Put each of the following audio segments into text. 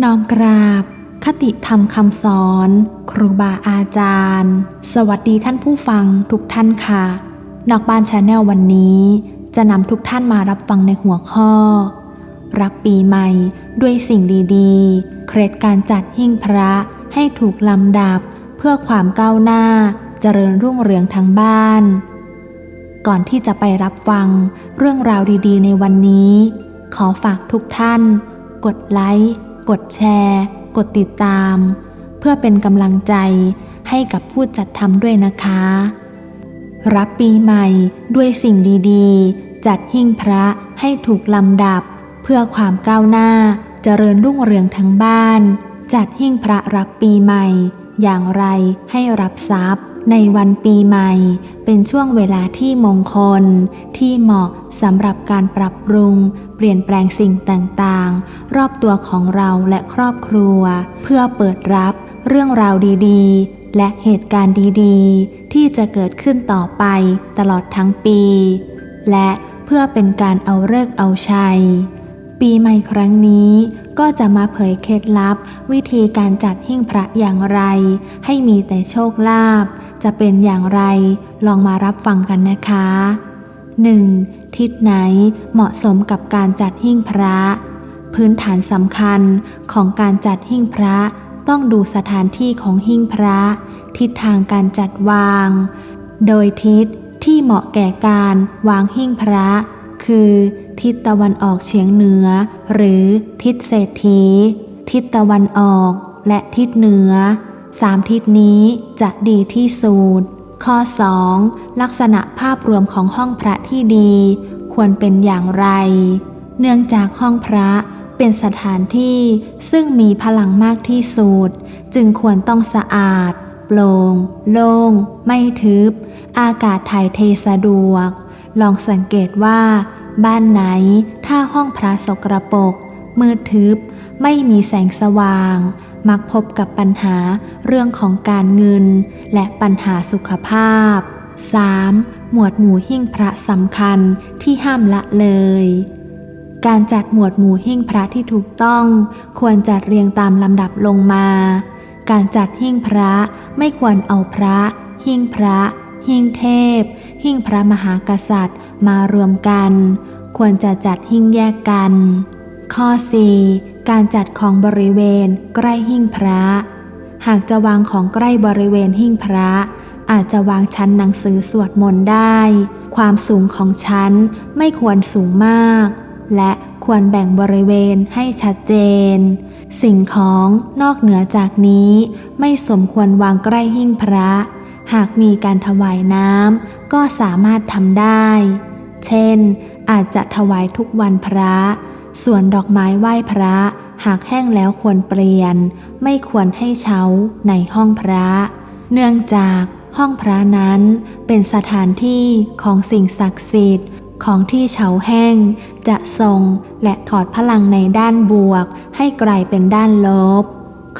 น้อมกราบ คติธรรมคำสอน ครูบาอาจารย์ สวัสดีท่านผู้ฟังทุกท่านค่ะ นอกบ้านชาแนลวันนี้ จะนำทุกท่านมารับฟังในหัวข้อ รับปีใหม่ด้วยสิ่งดีๆ เคล็ดการจัดหิ้งพระให้ถูกลำดับ เพื่อความก้าวหน้าเจริญรุ่งเรืองทั้งบ้าน ก่อนที่จะไปรับฟังเรื่องราวดีๆ ในวันนี้ ขอฝากทุกท่าน กดไลค์ กดแชร์ กดติดตาม เพื่อเป็นกำลังใจให้กับผู้จัดทำด้วยนะคะ รับปีใหม่ด้วยสิ่งดีๆ จัดหิ้งพระให้ถูกลำดับ เพื่อความก้าวหน้าเจริญรุ่งเรืองทั้งบ้าน จัดหิ้งพระรับปีใหม่ อย่างไรให้รับทรัพย์ ในวันปีใหม่เป็นช่วงเวลาที่มงคล ที่เหมาะสำหรับการปรับปรุง เปลี่ยนแปลงสิ่งต่างๆ รอบตัวของเราและครอบครัว เพื่อเปิดรับเรื่องราวดีๆ และเหตุการณ์ดีๆ ที่จะเกิดขึ้นต่อไปตลอดทั้งปี และเพื่อเป็นการเอาเลิกเอาชัย ปีใหม่ครั้งนี้ ก็จะมาเผยเคล็ดลับ วิธีการจัดหิ้งพระอย่างไร ให้มีแต่โชคลาภจะเป็นอย่างไร ลองมารับฟังกันนะคะ 1. ทิศไหนเหมาะสมกับการจัดหิ้งพระ พื้นฐานสำคัญของการจัดหิ้งพระต้องดูสถานที่ของหิ้งพระ ทิศทางการจัดวาง โดยทิศที่เหมาะแก่การวางหิ้งพระ คือ ทิศตะวันออกเฉียงเหนือ หรือทิศเศรษฐี ทิศตะวันออกและทิศเหนือสามทิศนี้จะดีที่สุดข้อ 2. ลักษณะภาพรวมของห้องพระที่ดี ควรเป็นอย่างไร เนื่องจากห้องพระเป็นสถานที่ซึ่งมีพลังมากที่สุด จึงควรต้องสะอาด โปร่ง โล่ง ไม่ทึบ อากาศถ่ายเทสะดวก ลองสังเกตว่า บ้านไหนถ้าห้องพระสกรปรกมืดทึบ ไม่มีแสงสว่าง มักพบกับปัญหาเรื่องของการเงิน และปัญหาสุขภาพ 3. หมวดหมู่หิ้งพระสำคัญที่ห้ามละเลย การจัดหมวดหมู่หิ้งพระที่ถูกต้อง ควรจัดเรียงตามลำดับลงมา การจัดหิ้งพระไม่ควรเอาพระ หิ้งพระ หิ้งเทพ หิ้งพระมหากษัตริย์มารวมกัน ควรจะจัดหิ้งแยกกัน ข้อ 4. การจัดของบริเวณใกล้หิ้งพระ หากจะวางของใกล้บริเวณหิ้งพระ อาจจะวางชั้นหนังสือสวดมนต์ได้ ความสูงของชั้นไม่ควรสูงมาก และควรแบ่งบริเวณให้ชัดเจน สิ่งของนอกเหนือจากนี้ไม่สมควรวางใกล้หิ้งพระ หากมีการถวายน้ำก็สามารถทำได้ เช่น อาจจะถวายทุกวันพระ ส่วนดอกไม้ไหว้พระ หากแห้งแล้วควรเปลี่ยน ไม่ควรให้เช้าในห้องพระ เนื่องจากห้องพระนั้นเป็นสถานที่ของสิ่งศักดิ์สิทธิ์ของที่เฉาแห้ง จะส่งและถอดพลังในด้านบวก ให้กลายเป็นด้านลบ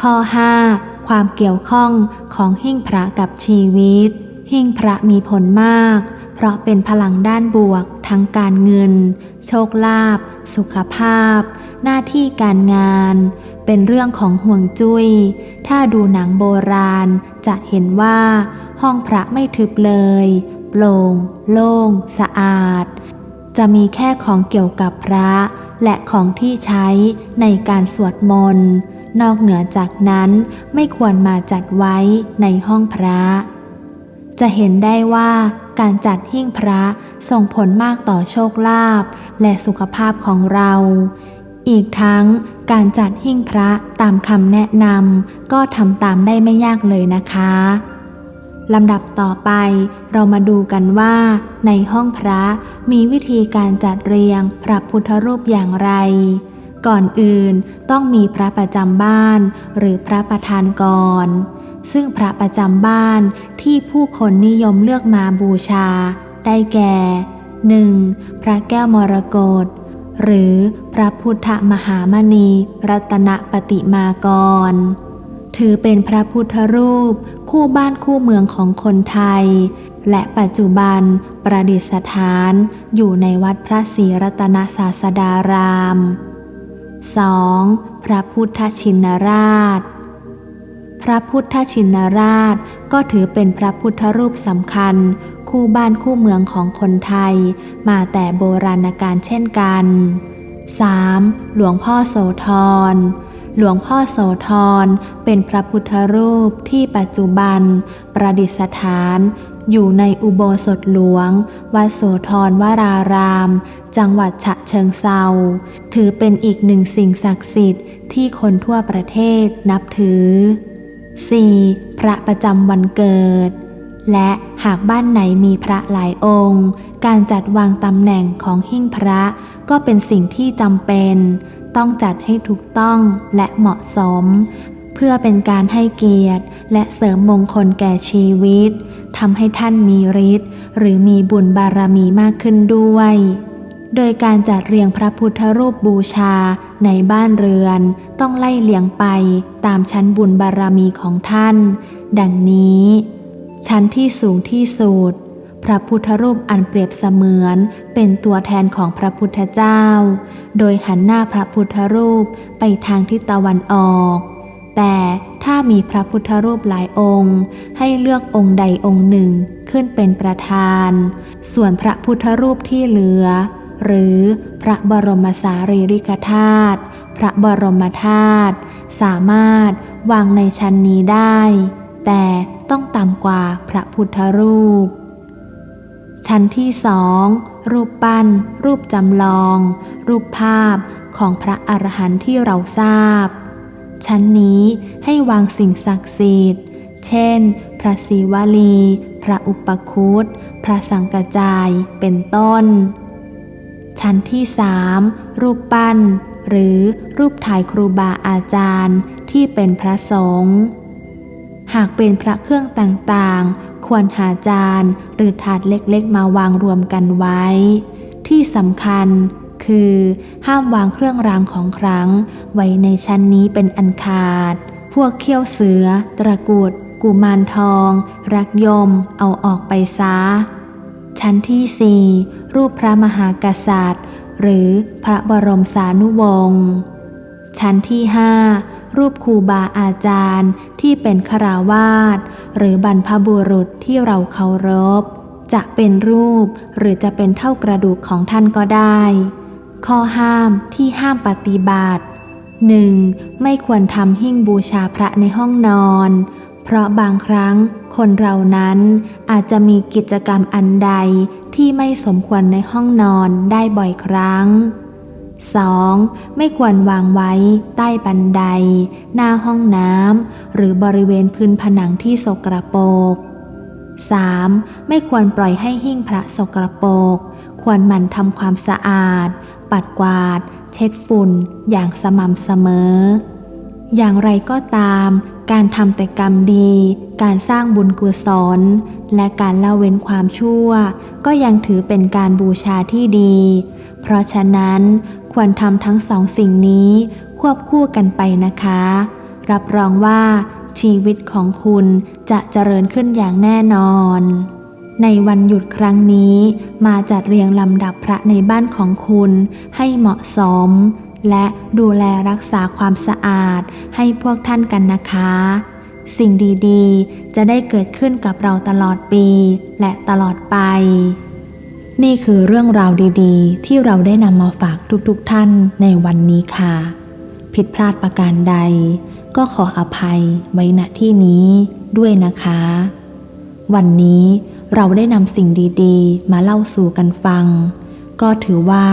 ข้อ 5. ความเกี่ยวข้องของหิ้งพระกับชีวิต หิ้งพระมีผลมาก เพราะเป็นพลังด้านบวก ทั้งการเงิน โชคลาภสุขภาพ หน้าที่การงาน เป็นเรื่องของห่วงจุย้ย ถ้าดูหนังโบราณ จะเห็นว่า ห้องพระไม่ทึบเลย โปร่ง โล่ง สะอาด จะมีแค่ของเกี่ยวกับพระและของที่ใช้ในการสวดมนต์ นอกเหนือจากนั้นไม่ควรมาจัดไว้ในห้องพระ จะเห็นได้ว่าการจัดหิ้งพระส่งผลมากต่อโชคลาภและสุขภาพของเรา อีกทั้งการจัดหิ้งพระตามคำแนะนำก็ทำตามได้ไม่ยากเลยนะคะลำดับต่อไปเรามาดูกันว่า ในห้องพระมีวิธีการจัดเรียงพระพุทธรูปอย่างไร ก่อนอื่นต้องมีพระประจำบ้านหรือพระประธานก่อน ซึ่งพระประจำบ้านที่ผู้คนนิยมเลือกมาบูชา ได้แก่ 1. พระแก้วมรกตหรือพระพุทธมหามณี รัตนปฏิมากร ถือเป็นพระพุทธรูปคู่บ้านคู่เมืองของคนไทย และปัจจุบันประดิษฐานอยู่ในวัดพระศรีรัตนศาสดาราม 2. พระพุทธชินราช พระพุทธชินราชก็ถือเป็นพระพุทธรูปสำคัญ คู่บ้านคู่เมืองของคนไทย มาแต่โบราณกาลเช่นกัน 3. หลวงพ่อโสธร หลวงพ่อโสธรเป็นพระพุทธรูปที่ปัจจุบัน ประดิษฐาน อยู่ในอุโบสถหลวง วัดโสธรวราราม จังหวัดฉะเชิงเซาถือเป็นอีกหนึ่งสิ่งศักดิ์สิทธิ์ที่คนทั่วประเทศนับถือ 4. พระประจำวันเกิด และหากบ้านไหนมีพระหลายองค์ การจัดวางตำแหน่งของหิ้งพระก็เป็นสิ่งที่จำเป็น ต้องจัดให้ถูกต้องและเหมาะสม เพื่อเป็นการให้เกียรติ และเสริมมงคลแก่ชีวิตทำให้ท่านมีฤทธิ์หรือมีบุญบารมีมากขึ้นด้วย โดยการจัดเรียงพระพุทธรูปบูชาในบ้านเรือน ต้องไล่เลียงไปตามชั้นบุญบารมีของท่าน ดังนี้ ชั้นที่สูงที่สุดพระพุทธรูปอันเปรียบเสมือนเป็นตัวแทนของพระพุทธเจ้า โดยหันหน้าพระพุทธรูปไปทางทิศตะวันออก แต่ถ้ามีพระพุทธรูปหลายองค์ ให้เลือกองค์ใดองค์หนึ่งขึ้นเป็นประธาน ส่วนพระพุทธรูปที่เหลือ หรือพระบรมสารีริกธาตุพระบรมธาตุสามารถวางในชั้นนี้ได้ แต่ต้องต่ำกว่าพระพุทธรูป ชั้นที่สองรูปปั้น รูปจำลอง รูปภาพของพระอรหันต์ที่เราทราบ ชั้นนี้ให้วางสิ่งศักดิ์สิทธิ์ เช่น พระศิวลี พระอุปคุต พระสังกจาย เป็นต้น ชั้นที่สามรูปปั้น หรือรูปถ่ายครูบาอาจารย์ที่เป็นพระสงฆ์หากเป็นพระเครื่องต่างๆ ควรหาจานหรือถาดเล็กๆมาวางรวมกันไว้ ที่สำคัญ คือ ห้ามวางเครื่องรางของขลังไว้ในชั้นนี้เป็นอันขาด พวกเขี้ยวเสือ ตะกุด กุมารทอง รักยม เอาออกไปซะชั้นที่สี่รูปพระมหากษัตริย์ หรือพระบรมสานุวงศ์ชั้นที่ห้ารูปครูบาอาจารย์ที่เป็นคราวาสหรือบรรพบุรุษที่เราเคารพ จะเป็นรูปหรือจะเป็นเท่ากระดูกของท่านก็ได้ ข้อห้ามที่ห้ามปฏิบัติ 1. ไม่ควรทำหิ้งบูชาพระในห้องนอน เพราะบางครั้งคนเรานั้นอาจจะมีกิจกรรมอันใดที่ไม่สมควรในห้องนอนได้บ่อยครั้ง 2. ไม่ควรวางไว้ใต้บันได หน้าห้องน้ำหรือบริเวณพื้นผนังที่สกรปรก 3. ไม่ควรปล่อยให้หิ้งพระสกรปรก ควรหมั่นทำความสะอาด ปัดกวาด เช็ดฝุ่น อย่างสม่ำเสมอ อย่างไรก็ตาม การทำแต่กรรมดี การสร้างบุญกุศล และการละเว้นความชั่ว ก็ยังถือเป็นการบูชาที่ดี เพราะฉะนั้นควรทำทั้งสองสิ่งนี้ควบคู่กันไปนะคะ รับรองว่าชีวิตของคุณจะเจริญขึ้นอย่างแน่นอน ในวันหยุดครั้งนี้ มาจัดเรียงลำดับพระในบ้านของคุณให้เหมาะสม และดูแลรักษาความสะอาดให้พวกท่านกันนะคะ สิ่งดีๆ จะได้เกิดขึ้นกับเราตลอดปีและตลอดไป นี่คือเรื่องราวดีๆ ที่เราได้นำมาฝากทุกๆท่านในวันนี้ค่ะ ผิดพลาดประการใด ก็ขออภัยไว้ณที่นี้ด้วยนะคะ วันนี้ เราได้นำสิ่งดีๆ มาเล่าสู่กันฟัง ก็ถือว่า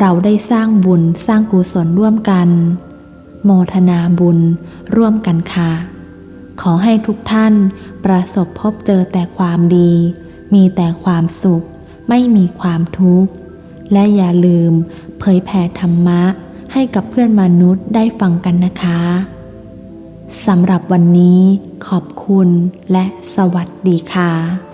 เราได้สร้างบุญสร้างกุศลร่วมกัน โมทนาบุญร่วมกันค่ะ ขอให้ทุกท่านประสบพบเจอแต่ความดี มีแต่ความสุข ไม่มีความทุกข์ และอย่าลืมเผยแผ่ธรรมะให้กับเพื่อนมนุษย์ได้ฟังกันนะคะสำหรับวันนี้ขอบคุณและสวัสดีค่ะ